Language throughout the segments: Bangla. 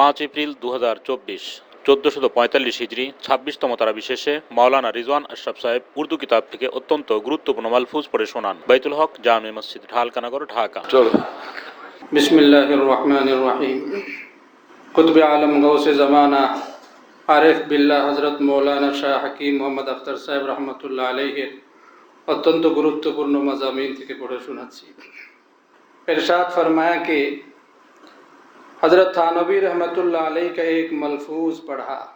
পাঁচ এপ্রিল দু হাজার চব্বিশ চোদ্দশত পঁয়তাল্লিশ হিজড়ি ছাব্বিশতম তারা বিশেষে মাওলানা রিজওয়ান আশরাফ সাহেব উর্দু কিতাব থেকে অত্যন্ত গুরুত্বপূর্ণ মালফুজ পড়ে শোনান। বাইতুল হক জামে মসজিদ ঢালকানাগর ঢাকা। চলো। বিসমিল্লাহ রহমান রহিম। কুতব আলম গৌসে জামানা আরেফ বিল্লাহ হজরত মৌলানা শাহ হাকিম মোহাম্মদ আফতার সাহেব রহমতুল্লাহ আলহের অত্যন্ত গুরুত্বপূর্ণ মজামিন থেকে পড়ে শোনাচ্ছি। এরশাদ ফরমায়াকে حضرت تھانوی رحمۃ اللہ علیہ کا ایک ملفوظ پڑھا۔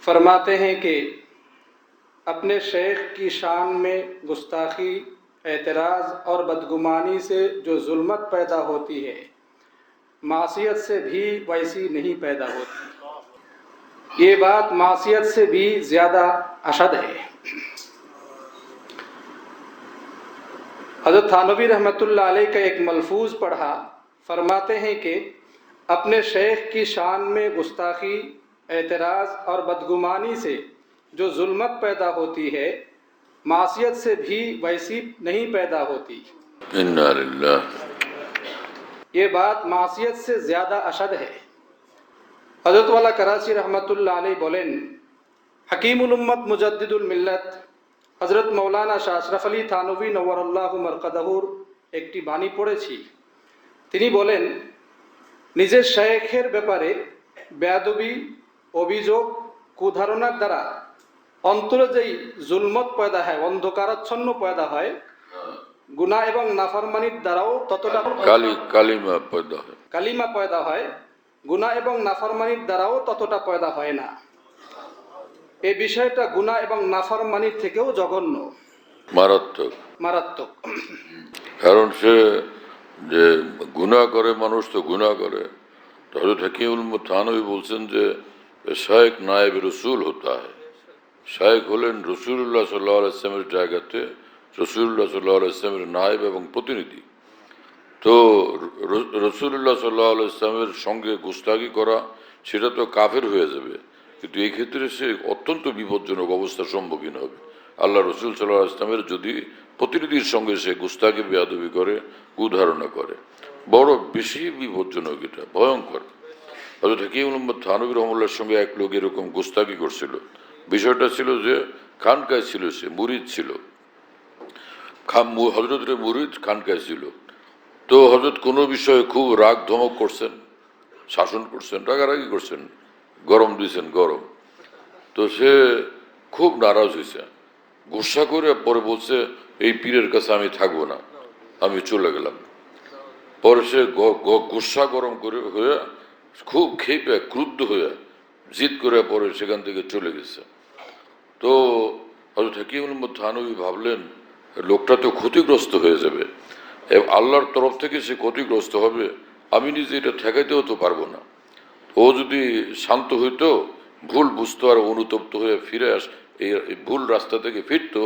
فرماتے ہیں کہ اپنے شیخ کی شان میں گستاخی، اعتراض اور بدگمانی سے جو ظلمت پیدا ہوتی ہے، معصیت سے بھی ویسی نہیں پیدا ہوتی۔ یہ بات معصیت سے بھی زیادہ اشد ہے۔ حضرت تھانوی رحمۃ اللہ علیہ کا ایک ملفوظ پڑھا۔ فرماتے ہیں کہ اپنے شیخ کی شان میں گستاخی اعتراض اور بدگمانی سے جو ظلمت پیدا ہوتی ہے معصیت سے بھی ویسی نہیں پیدا ہوتی۔ یہ بات معصیت سے زیادہ اشد ہے۔ حضرت والا کراچی رحمۃ اللہ علیہ بولین حکیم الامت مجدد الملت حضرت মৌলানা শাহ علی تھانوی نور اللہ আল্লাহ ایکٹی بانی پڑے چھی۔ তিনি বলেন নিজের শেখের ব্যাপারে বেয়াদবি অভিযোগ কুধারণার দ্বারা অন্তরে যেই জুলমত পয়দা হয় অন্ধকারাচ্ছন্ন পয়দা হয় গুনাহ এবং নাফরমানির দ্বারাও ততটা কালি কালিমা পয়দা হয়। কালিমা পয়দা হয় গুনাহ এবং নাফরমানির দ্বারাও ততটা পয়দা হয় না। এই বিষয়টা গুনাহ এবং নাফরমানির থেকেও জঘন্য। মারাত্মক। মারাত্মক। কারণ সে যে গুনাহ করে মানুষ তো গুনাহ করে। তো হজরত হাকিমুল থানবী বলছেন যে শায়েক নায়েব রসুল হতা হয়। শায়েক হলেন রসুল্লাহ সাল্লাহ ইসলামের জায়গাতে রসুল্লাহ সাল্লাহ ইসলামের নায়েব এবং প্রতিনিধি। তো রসুল্লাহ সাল্লাহ ইসলামের সঙ্গে গুস্তাগি করা, সেটা তো কাফের হয়ে যাবে। কিন্তু এই ক্ষেত্রে সে অত্যন্ত বিপজ্জনক অবস্থার সম্মুখীন হবে। আল্লাহ রসুল সাল্লাহ ইসলামের যদি প্রতিনিধির সঙ্গে সে গুস্তাকে বেয়াদবি করে কুধারণা করে। বড় বেশি বিপজ্জনক এটা ভয়ঙ্কর। হজরত হাকিম থানবী রহমুল্লার সঙ্গে এক লোক এরকম গুস্তাগি করছিল। বিষয়টা ছিল যে, খানকায় ছিল সে, মুরিদ ছিল। খাম হজরতের মুরিদ খানকায় ছিল। তো হজরত কোনো বিষয়ে খুব রাগ ধমক করছেন, শাসন করছেন, রাগারাগি করছেন, গরম দিয়েছেন গরম। তো সে খুব নারাজ হয়েছে গুসা করে পরে বলছে এই পীরের কাছে আমি থাকব না। আমি চলে গেলাম। পরে সে গুসা গরম করে হয়ে খুব খেপে, ক্রুদ্ধ হয়ে জিদ করে পরে সেখান থেকে চলে গেছে। তো হজরত হাকিমুল থানবী ভাবলেন, লোকটা তো ক্ষতিগ্রস্ত হয়ে যাবে। আল্লাহর তরফ থেকে সে ক্ষতিগ্রস্ত হবে, আমি নিজে এটা ঠেকাইতেও তো পারব না। ও যদি শান্ত হইতো, ভুল বুঝতো আর অনুতপ্ত হয়ে ফিরে আস, এই ভুল রাস্তা থেকে ফিরতো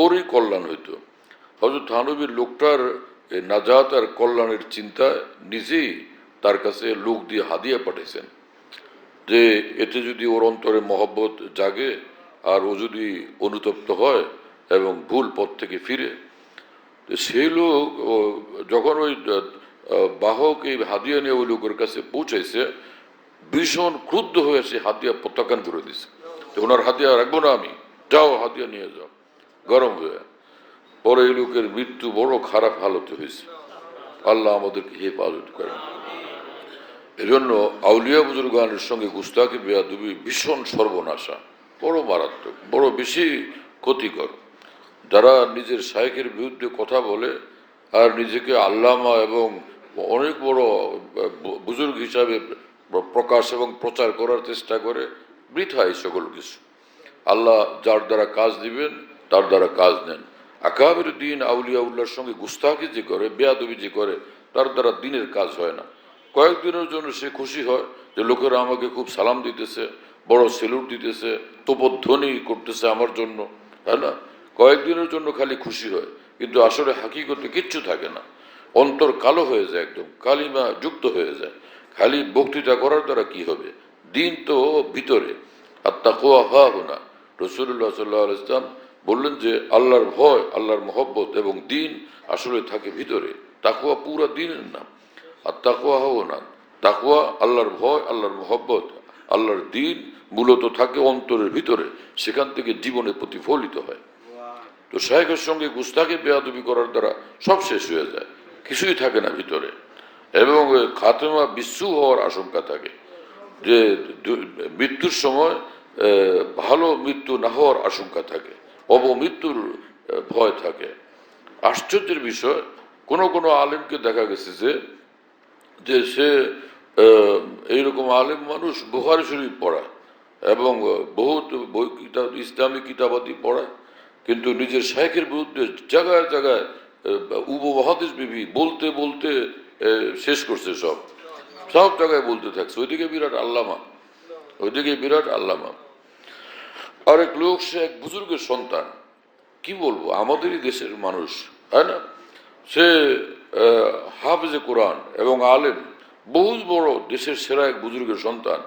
ওরই কল্যাণ হইতো। হজরত থানবীর লোকটার নাজাত আর কল্যাণের চিন্তায় নিজেই তার কাছে লোক দিয়ে হাদিয়া পাঠিয়েছেন যে, এতে যদি ওর অন্তরে মহব্বত জাগে আর ও যদি অনুতপ্ত হয় এবং ভুল পথ থেকে ফিরে সেই লোক যখন ওই বাহক এই হাদিয়া নিয়ে ওই লোকের কাছে পৌঁছাইছে, ভীষণ ক্রুদ্ধ হয়ে সে হাতিয়া প্রত্যাখ্যান করে দিছে। ওনার হাতিয়া রাখব না আমি? যাও হাতিয়া নিয়ে যাও। গরম হয়ে পরে এই লোকের মৃত্যু বড় খারাপ হালতে হয়েছে। আল্লাহ আমাদেরকে হেফাজত করেন। এজন্য আউলিয়া বুজুর্গানের সঙ্গে গুস্তাকি বেয়াদুবি ভীষণ সর্বনাশা, বড় মারাত্মক, বড় বেশি ক্ষতিকর। যারা নিজের শায়েখের বিরুদ্ধে কথা বলে আর নিজেকে আল্লামা এবং অনেক বড় বুজুর্গ হিসাবে প্রকাশ এবং প্রচার করার চেষ্টা করে, বৃথা এই সকল কিছু। আল্লাহ যার দ্বারা কাজ দিবেন তার দ্বারা কাজ নেন। আকাবের দিন আউলিয়া উল্লাহর সঙ্গে গুস্তাকি যে করে বেয়াদবি যে করে, তার দ্বারা দিনের কাজ হয় না। কয়েকদিনের জন্য সে খুশি হয় যে, লোকেরা আমাকে খুব সালাম দিতেছে, বড় সেলুট দিতেছে, তোপধ্বনি করতেছে আমার জন্য। তাই না? কয়েকদিনের জন্য খালি খুশি হয়, কিন্তু আসলে হাকিকতে কিচ্ছু থাকে না। অন্তর কালো হয়ে যায় একদম, কালিমা যুক্ত হয়ে যায়। খালি বক্তৃতা করার দ্বারা কি হবে? দিন তো ভিতরে। আর তাকুয়া হওয়া হোনা রসুল্লাহ সাল্লাহ ইসলাম বললেন যে আল্লাহর ভয়, আল্লাহর মহব্বত এবং দিন আসলে থাকে ভিতরে। তাকুয়া পুরা দিনের নাম। আর তাকুয়া হও না। তাকুয়া আল্লাহর ভয়, আল্লাহর মহব্বত, আল্লাহর দিন মূলত থাকে অন্তরের ভিতরে, সেখান থেকে জীবনে প্রতিফলিত হয়। তো শাহেকের সঙ্গে গুস্তাকে বেয়াদবি করার দ্বারা সব শেষ হয়ে যায়। কিছুই থাকে না ভিতরে। এবং খাতেমা বিশ্বু হওয়ার আশঙ্কা থাকে যে মৃত্যুর সময় ভালো মৃত্যু না হওয়ার আশঙ্কা থাকে। অবমৃত্যুর ভয় থাকে। আশ্চর্যের বিষয়, কোন কোন আলেমকে দেখা গেছে যে যে সে এইরকম আলেম মানুষ বুহারি শরীফ পড়ায় এবং বহুত বই কিতাব, ইসলামী কিতাবাদি পড়ায় কিন্তু নিজের শাইখের বিরুদ্ধে জায়গায় জায়গায় উপমহাদেশ বিবি বলতে বলতে শেষ করছে সব। সব জায়গায় বলতে থাকছে। ওইদিকে বিরাট আল্লামা। ওইদিকে বিরাট আল্লামা। আরেক লোক, সে এক বুজুর্গের সন্তান। কি বলব, আমাদেরই দেশের মানুষ, তাই না? সে হাফেজে কোরআন এবং আলেম বহু বড় দেশের সেরা এক বুজুর্গের সন্তান।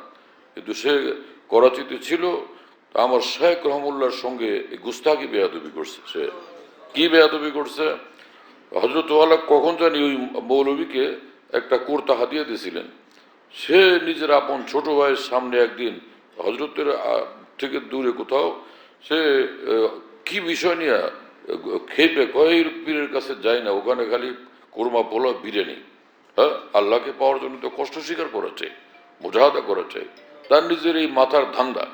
কিন্তু সে করাচিতে ছিল আমার শেখ রহমুল্লার সঙ্গে গুস্তাকি বেয়াদবি করছে। সে কি বেয়াদবি করছে? হজরত ওয়ালা কখন জানি ওই মৌলবীকে একটা কুর্তা হাতিয়ে দিয়েছিলেন। সে নিজের আপন ছোট ভাইয়ের সামনে একদিন হজরতের থেকে দূরে কোথাও, সে কি বিষয় নিয়ে খেপে কয়ের পীরের কাছে যায় না, ওখানে খালি কোরমা পোলা বিরিয়ানি। হ্যাঁ আল্লাহকে পাওয়ার জন্য তো কষ্ট স্বীকার করা চাই মোজাহাদা করা চাই তার নিজের এই মাথার ধান্দা।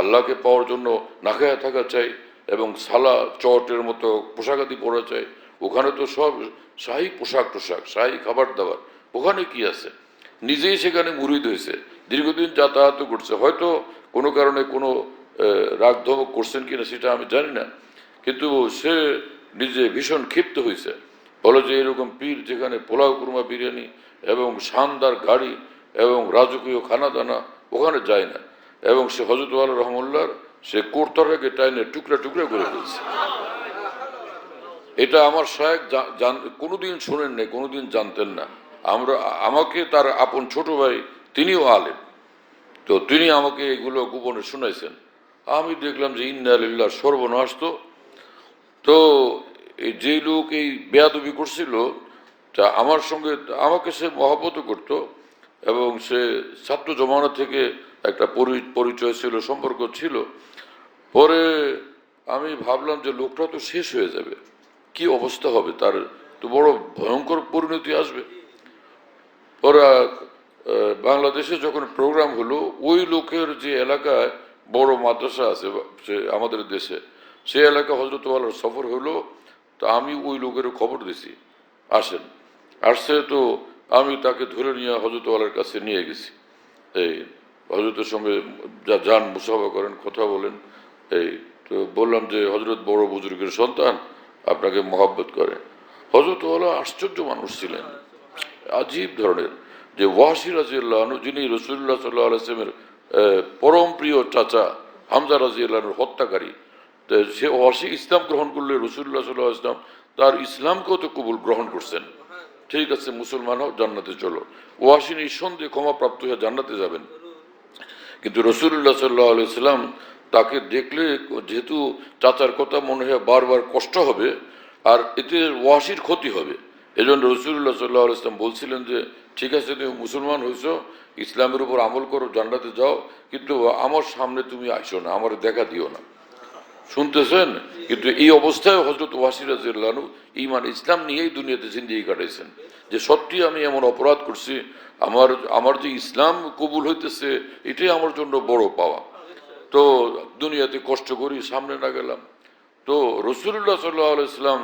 আল্লাহকে পাওয়ার জন্য না খেয়ে থাকা চাই এবং সালা, চটের মতো পোশাকাদি পরা চাই। ওখানে তো সব শাহী পোশাক টোশাক, শাহী খাবার দাবার। ওখানে কি আছে? নিজেই সেখানে মুরিদ হয়েছে দীর্ঘদিন যাতায়াত করছে। হয়তো কোনো কারণে কোনো আহ, রাগ ধমক করছেন কিনা সেটা আমি জানি না। কিন্তু সে নিজে ভীষণ ক্ষিপ্ত হয়েছে বলো যে এরকম পীর যেখানে পোলাও কুরমা বিরিয়ানি এবং শানদার গাড়ি এবং রাজকীয় খানা দানা ওখানে যায় না। এবং সে হজরত আল রহমুল্লার সে কোরতরাকে টাইনে টুকরা টুকরা করে ফেলছে। এটা আমার জান- কোনোদিন শোনেন নাই কোনোদিন জানতেন না। আমরা আমাকে তার আপন ছোট ভাই তিনিও আলেন তো তিনি আমাকে এগুলো গোপনে শুনাইছেন। আমি দেখলাম যে ইন্দালিল্লাহ সর্বনাশ তো। তো যে লোক এই বেয়াদবি করছিল, তা আমার সঙ্গে আমাকে সে মহাব্বত করত এবং সে ছাত্র জমানা থেকে একটা পরি- পরিচয় ছিল, সম্পর্ক ছিল। পরে আমি ভাবলাম যে লোকটা তো শেষ হয়ে যাবে। কি অবস্থা হবে? তার তো বড় ভয়ঙ্কর পরিণতি আসবে। ওরা বাংলাদেশে যখন প্রোগ্রাম হলো, ওই লোকের যে এলাকায় বড় মাদ্রাসা আছে আমাদের দেশে, সে এলাকা হজরতওয়ালার সফর হলো, তো আমি ওই লোকের খবর দিছি। আসেন। আসছে তো আমি তাকে ধরে নিয়ে হজরতওয়ালার কাছে নিয়ে গেছি। এই হজরতের সঙ্গে যা যান, মুসাফা করেন, কথা বলেন। এই, তো বললাম যে হজরত বড় বুজুর্গের সন্তান, আপনাকে মহাব্বত করে। হজরতওয়ালা আশ্চর্য মানুষ ছিলেন। আজীব ধরনের। যে ওয়াসি রাজিয়াল্লাহ যিনি রসুল্লাহ সাল্লাহ আলাইসলামের পরম প্রিয় চাচা হামজা রাজিয়াল্লাহর হত্যাকারী, তো সে ওয়াসি ইসলাম গ্রহণ করলে রসুল্লাহ সাল্লাহ ইসলাম তার ইসলামকেও তো কবুল গ্রহণ করছেন। ঠিক আছে, মুসলমান হও, জান্নাতে চলো। ওয়াসি নিঃসন্দেহে ক্ষমাপ্রাপ্ত হয়ে জান্নাতে যাবেন। কিন্তু রসুল্লাহ সাল্লাহ আলাইসাল্লাম তাকে দেখলে যেহেতু চাচার কথা মনে হয় বারবার কষ্ট হবে, আর এতে ওয়াসির ক্ষতি হবে। এই জন্য রসুল্লাহ সাল্লাহ আলাইসলাম বলছিলেন যে ঠিক আছে, তুমি মুসলমান হয়েছ, ইসলামের উপর আমল করো, জান্নাতে যাও, কিন্তু আমার সামনে তুমি আইসো না, আমার দেখা দিও না। শুনতেছেন? কিন্তু এই অবস্থায় হজরত ওয়াসিরাজু ইমান ইসলাম নিয়েই দুনিয়াতে জিন্দিগি কাটাইছেন। যে সত্যি আমি এমন অপরাধ করছি, আমার আমার যে ইসলাম কবুল হইতেছে, এটাই আমার জন্য বড় পাওয়া। তো দুনিয়াতে কষ্ট করি, সামনে না গেলাম। তো রসুল্লাহ সাল্লাহ ইসলাম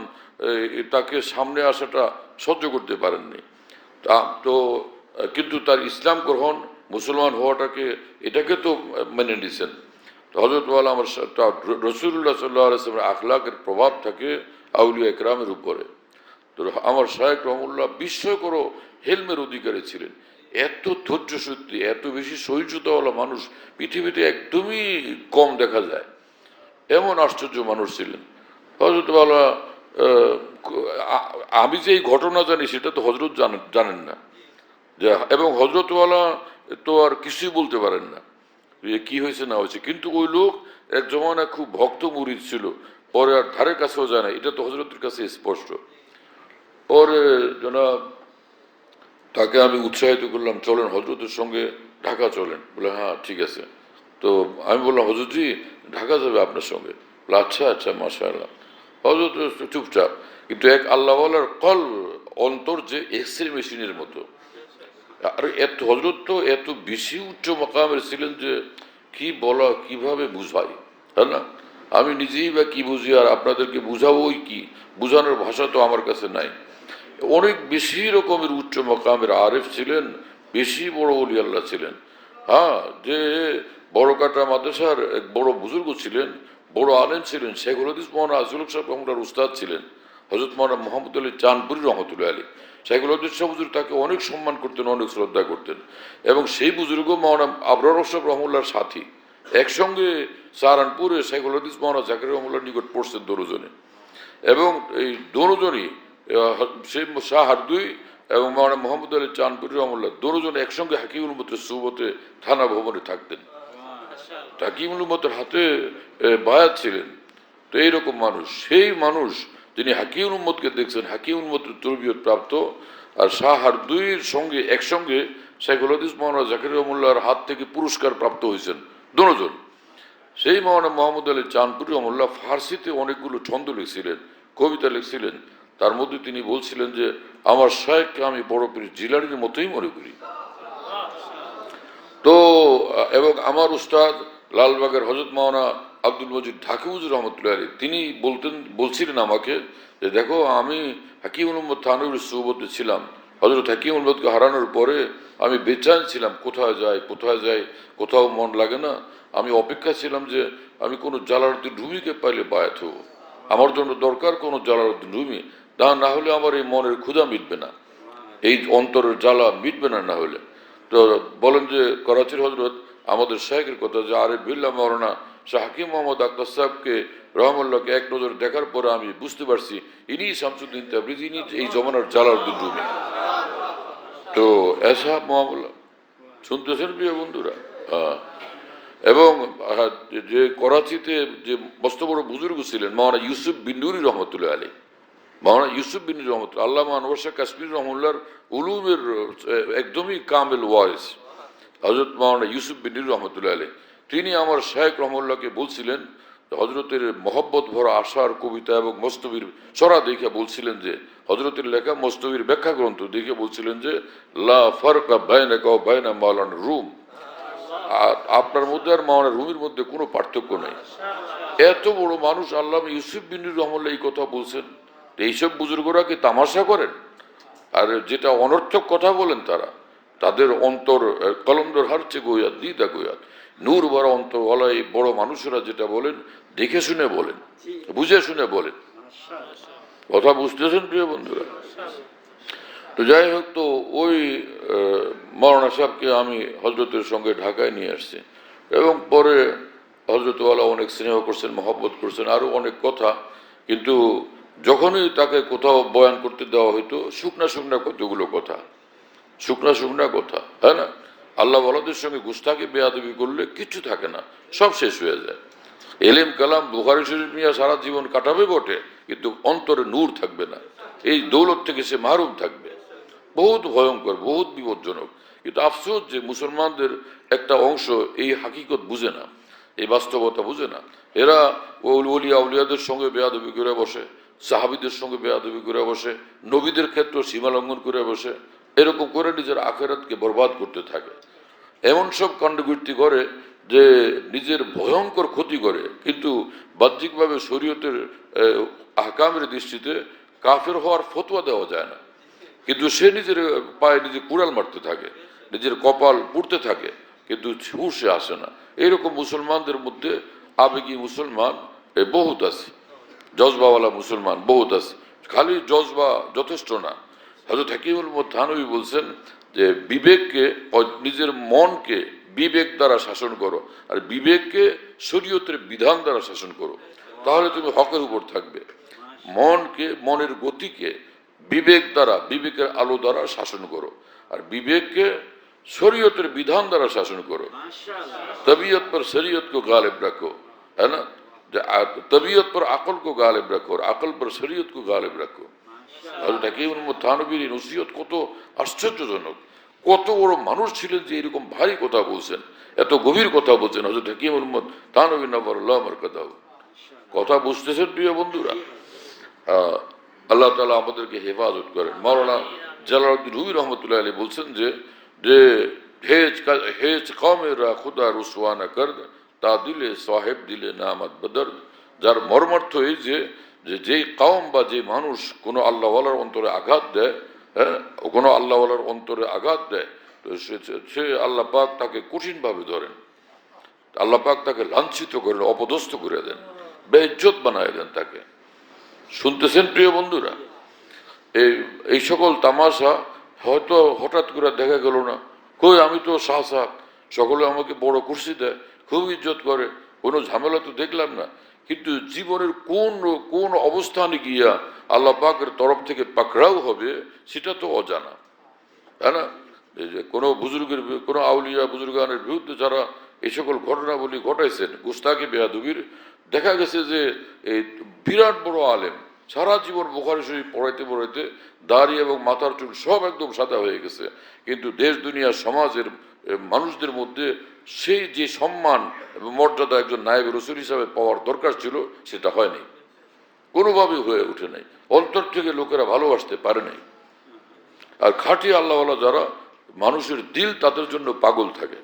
তাকে সামনে আসাটা সহ্য করতে পারেননি। তা তো কিন্তু তার ইসলাম গ্রহণ মুসলমান হওয়াটাকে, এটাকে তো মেনে নিছেন। তো হজরতওয়ালা আমার রসুল্লাহ সাল্লাহ আলাইসলামের আখলাকের প্রভাব থাকে আউলিয়া একরামের উপরে। তো আমার শাহেক রহমুল্লাহ বিস্ময়কর হেলমের অধিকারী ছিলেন। এত ধৈর্য সত্যি এত বেশি সহিষ্ণুতাওয়ালা মানুষ পৃথিবীতে একদমই কম দেখা যায়। এমন আশ্চর্য মানুষ ছিলেন। হজরতওয়ালা আমি যে এই ঘটনা জানি, সেটা তো হজরত জানেন না। যে, এবং হজরতওয়ালা তো আর কিছুই বলতে পারেন না। যে, কি হয়েছে, না হয়েছে। কিন্তু ওই লোক এক জমানা খুব ভক্ত মুরিদ ছিল। পরে আর ধারে কাছেও যায় না। এটা তো হজরতের কাছে স্পষ্ট। পরে, জনাব, তাকে আমি উৎসাহিত করলাম, চলেন হজরতের সঙ্গে ঢাকা চলেন। বলে হ্যাঁ ঠিক আছে। তো আমি বললাম, হজরতজি, ঢাকা যাবে আপনার সঙ্গে? বলে আচ্ছা আচ্ছা মাশাআল্লাহ। হজরত চুপচাপ কিন্তু এক আল্লাহওয়ালার কল, অন্তর যে এক্সরে মেশিনের মতো। আর এত হজরত তো এত বেশি উচ্চ মকামের ছিলেন যে কি বলা, কীভাবে বুঝাই তাই না? আমি নিজেই বা কি বুঝি আর আপনাদেরকে বুঝাবোই কি? বুঝানোর ভাষা তো আমার কাছে নাই। অনেক বেশি রকমের উচ্চ মকামের আরেফ ছিলেন, বেশি বড় অলি আল্লাহ ছিলেন। হ্যাঁ যে বড় কাটা মাদ্রাসার এক বড় বুজুর্গ ছিলেন, বড় আলেম ছিলেন শেখ হলদিস মোহান আজুল সাহেব রহমদার উস্তাদ ছিলেন। হজরত মৌলানা মোহাম্মদ আলী চাঁদপুরি রহমতুল্লাহ আলী হলদিস শাহ হুজুর তাকে অনেক সম্মান করতেন অনেক শ্রদ্ধা করতেন। এবং সেই বুজুর্গ মৌলানা আবরার রসব রহমুল্লার সাথী। একসঙ্গে সাহারানপুরে শেখ হলদিস মৌলানা জাকির রহমুল্লার নিকট পড়ছেন দরুজনে। এবং এই দোনোজনই আহ, সেই শাহ হারদুই এবং মৌলানা মোহাম্মদ আলী চাঁদপুরি রহমুল্লাহ দোনোজন একসঙ্গে হাকিমুল মতের সুবতে থানা ভবনে থাকতেন। হাকিমুল মতের হাতে বায়াত ছিলেন। তো এইরকম মানুষ সেই মানুষ যিনি হাকিম উম্মদকে দেখছেন, হাকিম উম্মতের তরবিয়ত প্রাপ্ত, আর শাহ হারদুইয়ের সঙ্গে, একসঙ্গে শেখুল হদিস মোহাম্মদ জাকির রহমুল্লাহর হাত থেকে পুরস্কার প্রাপ্ত হয়েছেন দোনোজন সেই মহানা মোহাম্মদ আলী চাঁদপুরি রহমুল্লাহ ফার্সিতে অনেকগুলো ছন্দ লিখছিলেন, কবিতা লিখছিলেন। তার মধ্যে তিনি বলছিলেন যে, আমার শাহেককে আমি বড় পীর জিলানির মতোই মনে করি। তো, এবং আমার উস্তাদ লালবাগের হজরত মাওনা আব্দুল মজিদ ঢাকিউজুর রহমতুল্লাহ আলী তিনি বলতেন, বলছিলেন আমাকে যে দেখো, আমি হাকিম মোহাম্মদ থানুর সুবতে ছিলাম। হজরত হাকিম মোহাম্মদকে হারানোর পরে আমি বেচান ছিলাম, কোথায় যাই কোথায় যাই কোথাও মন লাগে না। আমি অপেক্ষা ছিলাম যে আমি কোনো জালালুদ্দিন রুমিকে পাইলে বায়াত হব। আমার জন্য দরকার কোনো জালালুদ্দিন রুমি, তা না হলে আমার এই মনের ক্ষুধা মিটবে না। এই অন্তরের জ্বালা মিটবে না না হলে। তো বলেন যে করাচির হজরত আমাদের শাহেকের কথা যে, আরে বিল্লা মরনা শাহ হাকিম মোহাম্মদ আক্তার সাহেবকে রহমুল্লাহকে এক নজর দেখার পরে আমি বুঝতে পারছি, ইনি শামসুদ্দিন তাবরিজ, ইনি এই জমানার জালালউদ্দিন রুমি। তো এসাহ মোহাম্মুল্লাহ শুনতেছেন প্রিয় বন্ধুরা? হ্যাঁ। এবং যে- করাচিতে যে মস্ত বড় বুজুর্গ ছিলেন, মাওলানা ইউসুফ বিন্দুরি রহমতুল্লাহ আলী মাওলানা ইউসুফ বিন রহমত আল্লাহ আনোয়ার কাশ্মীর রহমুল্লার উলুমের একদমই কামেল ওয়ারিস হজরত মাওলানা ইউসুফ বিন রহমতুল্লাহ আলী তিনি আমার শাহেক রহমুল্লাহকে বলছিলেন হজরতের মহব্বত ভরা আশার কবিতা এবং মস্তবীর চড়া দেখে বলছিলেন যে হজরতের লেখা মস্তবির ব্যাখ্যা গ্রন্থ দেখে বলছিলেন যে, লা রুম। আপনার মধ্যে আর মাওলানা রুমের মধ্যে কোনো পার্থক্য নেই। এত বড় মানুষ আল্লাহ ইউসুফ বিন রহমুল্লাহ এই কথা বলছেন। এইসব বুজুর্গরা কি তামাশা করেন? আর যেটা অনর্থক কথা বলেন তারা। তাদের অন্তর কলন্দর হারছে গোয়াত দিদা গোয়াত নূর বড় অন্তর বলা এই বড় মানুষেরা যেটা বলেন, দেখে শুনে বলেন, বুঝে শুনে বলেন। কথা বুঝতেছেন প্রিয় বন্ধুরা? তো যাই হোক, তো ওই মৌলানা সাহেবকে আমি হজরতের সঙ্গে ঢাকায় নিয়ে আসছি। এবং পরে হজরতওয়ালা অনেক স্নেহ করছেন, মহব্বত করছেন আরও অনেক কথা। কিন্তু যখনই তাকে কোথাও বয়ান করতে দেওয়া হইতো, শুকনা শুকনা কতগুলো কথা। শুকনা শুকনা কথা, তাই না? আল্লাহ বলাদের সঙ্গে গুস্তাকে বেয়াদবি করলে কিছু থাকে না, সব শেষ হয়ে যায়। এলেম, কালাম, বুখারি, শরীফ নিয়ে সারা জীবন কাটাবে বটে, কিন্তু অন্তরে নূর থাকবে না। এই দৌলত থেকে সে মাহরুম থাকবে। বহুত ভয়ঙ্কর, বহুত বিপজ্জনক। কিন্তু আফসোস যে মুসলমানদের একটা অংশ এই হাকিকত বুঝে না, এই বাস্তবতা বুঝে না। এরা ওল- ওলিয়া উলিয়াদের সঙ্গে বেয়াদবি করে বসে, সাহাবিদের সঙ্গে বেয়াদবি করে বসে, নবীদের ক্ষেত্রে সীমা লঙ্ঘন করে বসে এরকম করে নিজের আখেরাতকে বরবাদ করতে থাকে। এমন সব কাণ্ডকীর্তি করে যে নিজের ভয়ঙ্কর ক্ষতি করে, কিন্তু বাহ্যিকভাবে শরীয়তের আহকামের দৃষ্টিতে কাফের হওয়ার ফতোয়া দেওয়া যায় না। কিন্তু সে নিজের পায়ে নিজে কুড়াল মারতে থাকে, নিজের কপাল পুড়তে থাকে, কিন্তু হুশে আসে না। এরকম মুসলমানদের মধ্যে আবেগী মুসলমান বহুত আছে। জজবাওয়ালা মুসলমান বহুত আছে। খালি জজবা যথেষ্ট না। হজরত হাকিমুল মোথানবী বলছেন যে বিবেককে নিজের মনকে বিবেক দ্বারা শাসন করো আর বিবেককে শরীয়তের বিধান দ্বারা শাসন করো। তাহলে তুমি হকের উপর থাকবে। মনকে মনের গতিকে বিবেক দ্বারা বিবেকের আলো দ্বারা শাসন করো আর বিবেককে শরীয়তের বিধান দ্বারা শাসন করো। তবিয়ত পর শরীয়ত কো গালেব রাখো হ্যাঁ না? তবিয়ত পর আকল কো গালেব রাখো আর আকল পর শরীয়ত কো গালেব রাখো। হজরত নসিহত কত আশ্চর্যজনক। কত বড় মানুষ ছিলেন যে এরকম ভারী কথা বলছেন, এত গভীর কথা বলছেন। হজরত হাকিমুল মুতানবী নবরুল্লাহ আমার কথা। কথা বুঝতেছেন প্রিয় বন্ধুরা? আল্লাহ তালা আমাদেরকে হেফাজত করেন। মৌলানা জালালুদ্দিন রুবি রহমতুল্লাহ আলী বলছেন যে হেজ হেজ কমেরা খুদা রুসওয়ানা কর তা দিলে সাহেব দিলে না নামাত বদর যার মর্মার্থ এই যে যে যেই কওম বা যে মানুষ কোনো আল্লাহওয়ালার অন্তরে আঘাত দেয় হ্যাঁ কোনো আল্লাহওয়ালার অন্তরে আঘাত দেয়, তো সে- আল্লাহ পাক তাকে কঠিনভাবে ধরেন। আল্লাহ পাক তাকে লাঞ্ছিত করেন, অপদস্থ করে দেন, বেইজ্জত বানায় দেন তাকে। শুনতেছেন প্রিয় বন্ধুরা? এই এই সকল তামাশা হয়তো হঠাৎ করে দেখা গেল না। কই, আমি তো শাহ সকলে আমাকে বড় কুর্সি দেয়, খুব ইজ্জত করে, কোনো ঝামেলা তো দেখলাম না। কিন্তু জীবনের কোন কোন অবস্থানে গিয়া আল্লাহ পাকের তরফ থেকে পাকড়াও হবে, সেটা তো অজানা। তাই না? এই যে কোনো বুজুর্গের, কোনো আউলিয়া বুজুর্গানের বিরুদ্ধে যারা এই সকল ঘটনাবলী ঘটাইছেন গুস্তাকি বেহাদুবির দেখা গেছে যে এই বিরাট বড় আলেম, সারা জীবন বোখারি শরীফ পড়াইতে পড়াইতে দাড়ি এবং মাথার চুল সব একদম সাদা হয়ে গেছে। কিন্তু দেশ, দুনিয়া, সমাজের মানুষদের মধ্যে সেই যে সম্মান এবং মর্যাদা একজন নায়ক রসুল হিসাবে পাওয়ার দরকার ছিল, সেটা হয়নি। কোনোভাবেই হয়ে ওঠে নাই। অন্তর থেকে লোকেরা ভালোবাসতে পারে নাই। আর খাঁটি আল্লাহওয়ালা যারা, মানুষের দিল তাদের জন্য পাগল থাকে।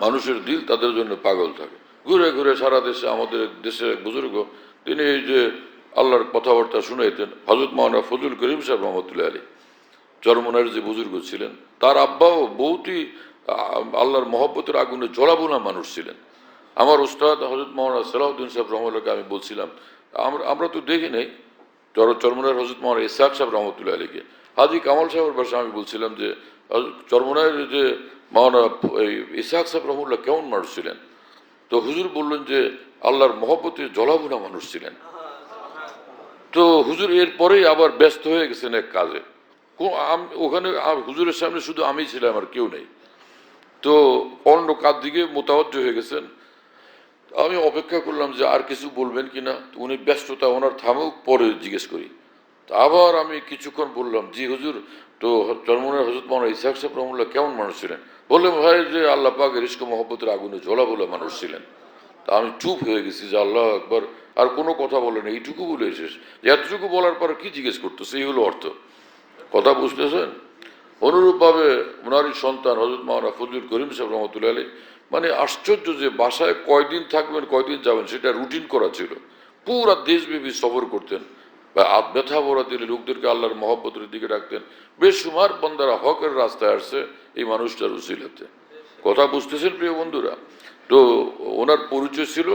মানুষের দিল তাদের জন্য পাগল থাকে। ঘুরে ঘুরে সারা দেশে, আমাদের দেশের এক বুজুর্গ, তিনি এই যে আল্লাহর কথাবার্তা শুনাইতেন হজরত মাওনা ফজল করিম সাহেব রহমতুল্লাহ আলী চরমনার যে বুজুর্গ ছিলেন তার আব্বাও বহুতই আল্লাহর মহব্বতের আগুনে জ্বলাবোনা মানুষ ছিলেন। আমার উস্তাদ হজরত মাওলানা সালাউদ্দিন সাহেব রহমুল্লাহকে আমি বলছিলাম, আমরা আমরা তো দেখি নাই। চর চরমনার হজরত মাওলানা ইসাক সাহেব রহমতুল্লাহ আলীকে হাজি কামাল সাহেবের বাসায় আমি বলছিলাম যে চরমনার যে মাওলানা এই ইসাক সাহেব রহমুল্লাহ কেমন মানুষ ছিলেন? তো হুজুর বললেন যে, আল্লাহর মহব্বতে জ্বলাবোনা মানুষ ছিলেন। তো হুজুর এরপরেই আবার ব্যস্ত হয়ে গেছেন এক কাজে। ওখানে হুজুরের সামনে শুধু আমি ছিলাম আর কেউ নেই। তো অন্য কার দিকে মোতাবজ্জ হয়ে গেছেন। আমি অপেক্ষা করলাম যে আর কিছু বলবেন কিনা। তো উনি ব্যস্ততা, ওনার থামুক, পরে জিজ্ঞেস করি। আবার আমি কিছুক্ষণ বললাম, জি হুজুর, তো চরমনের হজরত মাওলানা ইসাক সাহেব রহমুল্লাহ কেমন মানুষ ছিলেন? বললেন, ভাই, যে আল্লাহ পাক রিস্ক মহব্বতের আগুনে জ্বলা বলে মানুষ ছিলেন। তা আমি চুপ হয়ে গেছি যে আল্লাহ একবার আর কোনো কথা বলেন। এইটুকু বলে শেষ এতটুকু বলার পর কি জিজ্ঞেস করতো? সেই হলো অর্থ। কথা বুঝতেছেন? অনুরূপভাবে ওনারই সন্তান হজরত মাওলানা ফজলুল করিম সাহেব রহমতুল্লাহ আলী মানে আশ্চর্য যে বাসায় কয়দিন থাকবেন, কয়দিন যাবেন, সেটা রুটিন করা ছিল। পুরা দেশব্যাপী সফর করতেন। বা ব্যথা বড়া দিলে লোকদেরকে আল্লাহর মহব্বতের দিকে রাখতেন বেশুমার বন্দারা হকের রাস্তায় আসছে, এই মানুষটার উচিলাতে কথা বুঝতেছেন প্রিয় বন্ধুরা? তো ওনার পরিচয় ছিল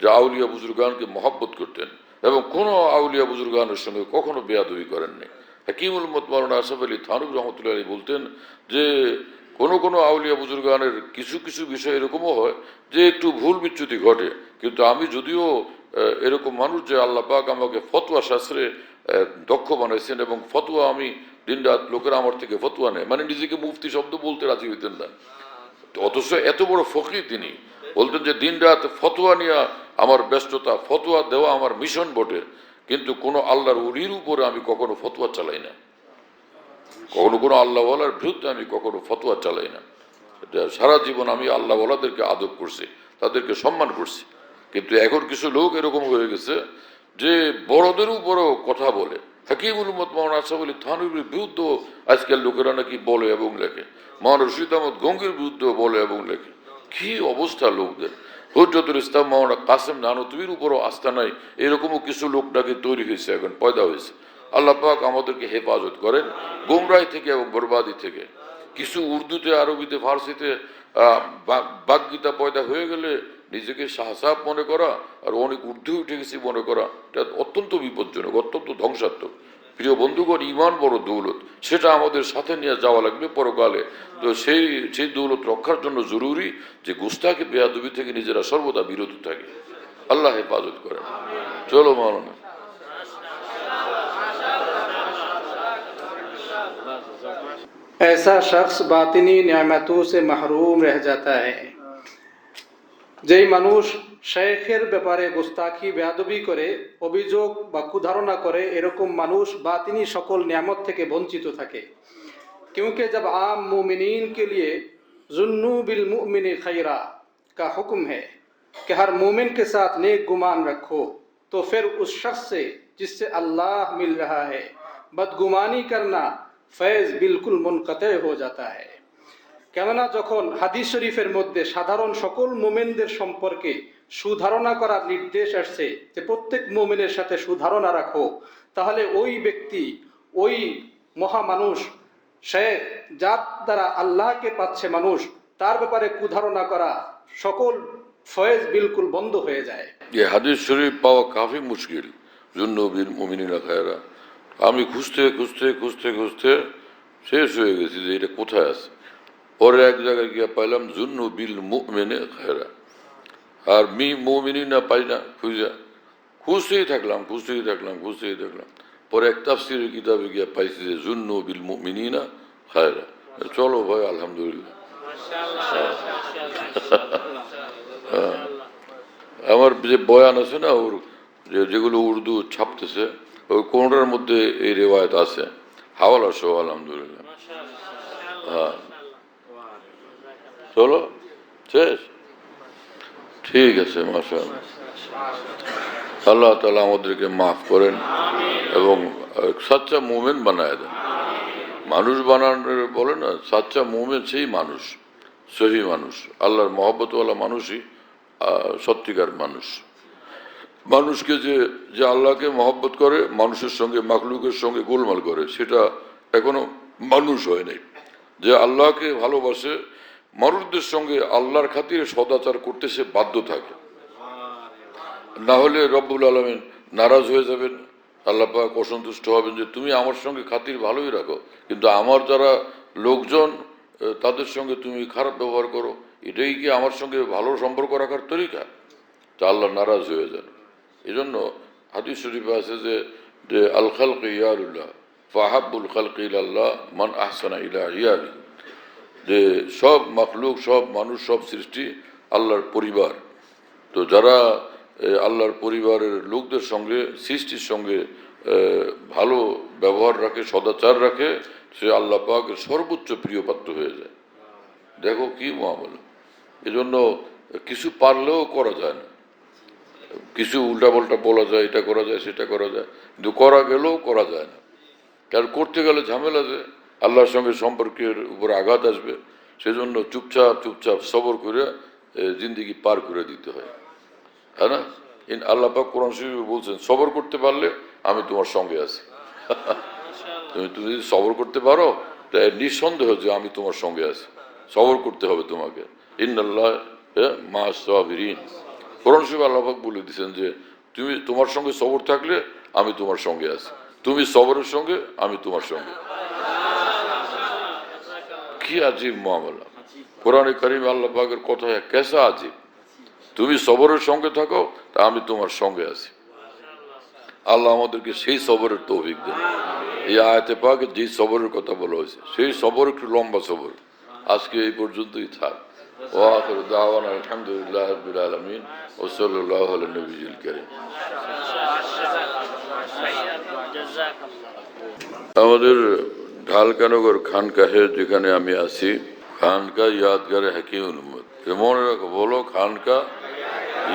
যে আউলিয়া বুজুর্গানকে মহব্বত করতেন এবং কোনো আউলিয়া বুজুর্গানের সঙ্গে কখনো বেয়াদবি করেননি। হাকিমুল মত মৌলানা আসফ আলী থানুক রহমতুল্লাহ আলী বলতেন যে, কোনো কোনো আউলিয়া বুজুর্গানের কিছু কিছু বিষয় এরকমও হয় যে একটু ভুল বিচ্যুতি ঘটে। কিন্তু আমি যদিও এরকম মানুষ যে আল্লাহ পাক আমাকে ফতোয়া শাস্ত্রে দক্ষ বানাইছেন এবং ফতোয়া আমি দিনরাত লোকেরা আমার থেকে ফতোয়া নেয় মানে নিজেকে মুফতি শব্দ বলতে রাজি হইতেন না। অথচ এত বড় ফকি তিনি। বলতেন যে, দিনরাত ফতোয়া নিয়ে আমার ব্যস্ততা, ফতোয়া দেওয়া আমার মিশন বটে। কিন্তু কোনো আল্লাহর উলির উপরে আমি কখনো ফতোয়া চালাই না। কখনো কোনো আল্লাহওয়ালার বিরুদ্ধে আমি কখনো ফতোয়া চালাই না। সারা জীবন আমি আল্লাহওয়ালাদেরকে আদব করছি, তাদেরকে সম্মান করছি। কিন্তু এখন কিছু লোক এরকম হয়ে গেছে যে বড়দেরও বড় কথা বলে। হাকিমুল উম্মত মহান আসাফ আলী থানবির বিরুদ্ধে আজকাল লোকেরা নাকি বলে এবং লেখে। মহান রশিদ আহমদ গঙ্গের বিরুদ্ধে বলে এবং লেখে। কি অবস্থা লোকদের? হজরতুল ইসলাম মাওলানা কাসেম নানতুবির উপরও আস্থা নাই। এরকমও কিছু লোক তৈরি হয়েছে এখন পয়দা হয়েছে। আল্লাহ পাক আমাদেরকে হেফাজত করেন গোমরাই থেকে এবং বরবাদি থেকে। কিছু উর্দুতে আরবিতে ফার্সিতে আহ, বা- বাগগীতা পয়দা হয়ে গেলে নিজেকে সাহসাব মনে করা আর অনেক ঊর্ধ্বে উঠে গেছি মনে করা এটা অত্যন্ত বিপজ্জনক অত্যন্ত ধ্বংসাত্মক। প্রিয় বন্ধুগণ ইমান বড় দৌলত সেটা আমাদের সাথে নিয়ে যাওয়া লাগবে পরকালে তো সেই সেই দৌলত রক্ষার জন্য জরুরি যে গুস্তাকে বেয়াদবি থেকে নিজেরা সর্বদা বিরত থাকে আল্লাহ হেফাজত করেন চলো মাওলানা ऐसा शख्स बातिनी नेमतों से महरूम रह जाता है যেই মানুষ শেখের ব্যাপারে গোস্তাখি বেয়াদবি করে অভিযোগ বা কুধারণা করে এরকম মানুষ বা তিনি সকল নিয়ামত থেকে বঞ্চিত থাকে क्योंकि जब आम मोमिनीन के लिए जुन्नू बिल मुमिन खैरा का हुक्म है कि हर मोमिन के साथ नेक गुमान रखो तो फिर उस शख्स से जिससे अल्लाह मिल रहा है बदगुमानी करना फैज़ बिल्कुल मुनक़ते हो जाता है কেননা যখন হাদিস শরীফের মধ্যে সাধারণ সকল মোমেনদের সম্পর্কে সুধারণা করার নির্দেশ আসছে যে প্রত্যেক মোমেনের সাথে সুধারণা রাখো। তাহলে ওই ব্যক্তি, ওই মহামানুষ শেখ যার দ্বারা আল্লাহকে পাচ্ছে মানুষ, তার ব্যাপারে কুধারণা করা সকল ফয়েজ বিলকুল বন্ধ হয়ে যায়। ये হাদিস শরীফ পাওয়া কাফি মুশকিল, জুন্নবীর মমিনা খায়রা। আমি খুঁজতে খুঁজতে খুঁজতে খুঁজতে শেষ হয়ে গেছি যে এটা কোথায় আছে। পরে এক জায়গায় গিয়ে পাইলাম জুন্ন বিল মুমিনে খায়রা। আর মি মুমিনি না পাই না খুঁজা। খুঁজতেই থাকলাম খুঁজতেই থাকলাম খুঁজতেই থাকলাম। পরে এক তাফসিরের কিতাবে গিয়ে পাইছি যে, জুন্ন বিল মুমিনি না খায়রা চলো ভাই, আলহামদুলিল্লাহ। আমার যে বয়ান আছে না, ওর যেগুলো উর্দু ছাপতেছে, ওই কোনটার মধ্যে এই রেওয়ায়ত আছে? হাওয়ালা সহ আলহামদুলিল্লাহ। হ্যাঁ। চলো, শেষ। ঠিক আছে মাসা আল্লাহ তালা আমাদেরকে মাফ করেন এবং সাচ্চা মোমেন বানায় দেন। মানুষ বানানোর বলে না, সাচ্চা মোমেন সেই মানুষ, সহি মানুষ। আল্লাহর মহব্বতওয়ালা মানুষই সত্যিকার মানুষ। মানুষকে যে যে আল্লাহকে মহব্বত করে, মানুষের সঙ্গে মাকলুকের সঙ্গে গোলমাল করে, সেটা এখনও মানুষ হয় নাই। যে আল্লাহকে ভালোবাসে মানুষদের সঙ্গে আল্লাহর খাতিরে সদাচার করতে সে বাধ্য থাকে। না হলে রব্বুল আলমিন নারাজ হয়ে যাবেন। আল্লাপাক অসন্তুষ্ট হবেন যে, তুমি আমার সঙ্গে খাতির ভালোই রাখো, কিন্তু আমার যারা লোকজন তাদের সঙ্গে তুমি খারাপ ব্যবহার করো। এটাই কি আমার সঙ্গে ভালো সম্পর্ক রাখার তরিকা? তা আল্লাহ নারাজ হয়ে যান। এই জন্য হাদিস শরীফে আছে যে আল খালক ইয়ারুল্লাহ ফাহাবুল খালক ইল্লাহ মান আহসানা ইলা ইয়ারি যে সব মাখলুক, সব মানুষ, সব সৃষ্টি আল্লাহর পরিবার। তো যারা আল্লাহর পরিবারের লোকদের সঙ্গে, সৃষ্টির সঙ্গে ভালো ব্যবহার রাখে, সদাচার রাখে, সে আল্লাহ পাকের সর্বোচ্চ প্রিয় পাত্র হয়ে যায়। দেখো কি মহামলা এজন্য কিছু পারলেও করা যায় না। কিছু উল্টাপাল্টা বলা যায়, এটা করা যায়, সেটা করা যায়। কিন্তু করা গেলেও করা যায় না। কারণ করতে গেলে ঝামেলা যে। আল্লাহর সঙ্গে সম্পর্কের উপর আঘাত আসবে সেজন্য চুপচাপ চুপচাপ সবর করে জিন্দিগি পার করে দিতে হয়। হ্যাঁ না? ইন আল্লাহ পাক কোরআন শরীফে বলছেন সবর করতে পারলে আমি তোমার সঙ্গে আছি। তুমি তুমি যদি সবর করতে পারো তাই নিঃসন্দেহ যে আমি তোমার সঙ্গে আছি। সবর করতে হবে তোমাকে। ইন্নাল্লাহ মা সাবিরিন কোরআন শরীফ আল্লাহ পাক বলে দিচ্ছেন যে তুমি তোমার সঙ্গে সবর থাকলে আমি তোমার সঙ্গে আছি। তুমি সবরের সঙ্গে আমি তোমার সঙ্গে। কি আজীব মামলা কোরআনে করিম আল্লাহ পাকের কথা কেসা আজীব? তুমি সবরের সঙ্গে থাকো, তা আমি তোমার সঙ্গে আছি। আল্লাহ আমাদেরকে সেই সবরের তৌফিক দেন। এই আয়াতে পাকে যেই সবরের কথা বলা হয়েছে, সেই সবর একটু লম্বা সবর। আজকে এই পর্যন্তই থাক। ওয়াখির দাওয়ান, আলহামদুলিল্লাহ রাব্বিল আলামিন ও সাল্লাল্লাহু আলা নবিয়িল কারীম। আমাদের ঢালকানগর খানকাহে যেখানে আমি আছি, খানকা ইয়াদগারে হাকিমুল উম্মত এ মনে রাখো, বলো খানকা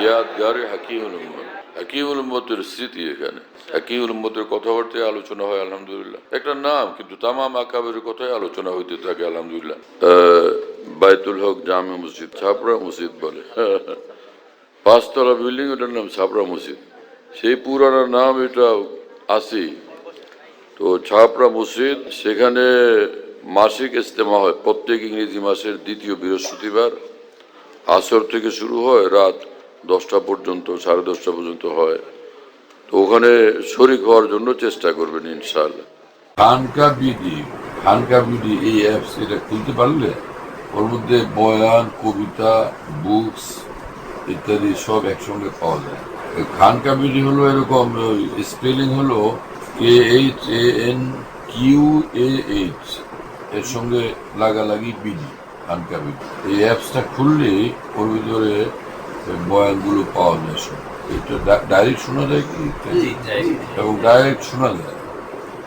ইয়াদগারে হাকিমুল উম্মত হাকিমুল উম্মতের স্মৃতি এখানে। হাকিমুল উম্মতের কথাবার্তায় আলোচনা হয়, আলহামদুলিল্লাহ। একটা নাম, কিন্তু তামাম আকাবের কথাই আলোচনা হইতে থাকে, আলহামদুলিল্লাহ। বাইতুল হক জামে মসজিদ ছাপড়া মসজিদ বলে। পাঁচতলা বিল্ডিং, ওটার নাম ছাপড়া মসজিদ। সেই পুরানো নাম এটা আসি তো ছাপড়া মসজিদ সেখানে মাসিক ইস্তেমা হয়। প্রত্যেক ইংরেজি মাসের দ্বিতীয় বৃহস্পতিবার। আসর থেকে শুরু হয়, রাত দশটা পর্যন্ত, সাড়ে দশটা পর্যন্ত হয়। তো ওখানে শরিক হওয়ার জন্য চেষ্টা করবেন, ইনশাআল্লাহ। খানকা বিডি খানকা বিডি এই অ্যাপস এটা খুলতে পারলে ওর মধ্যে বয়ান, কবিতা বুকস ইত্যাদি সব একসঙ্গে পাওয়া যায়। খানকা বিডি হলো এরকম স্পেলিং হলো K H A N Q A H এর সঙ্গে লাগালাগি বিডি হানকা বিডি এই অ্যাপসটা খুললে ওর ভিতরে বয়ানগুলো পাওয়া যায় এটা ডাইরেক্ট শোনা যায় কি? এবং ডাইরেক্ট শোনা যায়।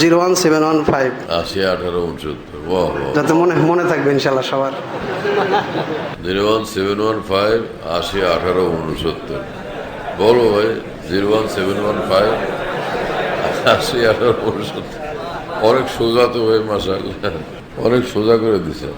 Zero one seven one five. আশি আঠারো উনসত্তর যাতে মনে মনে থাকবে ইনশাল্লাহ সবার। Zero one seven one five আশি আঠারো উনসত্তর। বলো ভাই zero one seven one five আশি আঠারো উনসত্তর। অনেক সোজা তো ভাই মাসাল অনেক সোজা করে দিছে।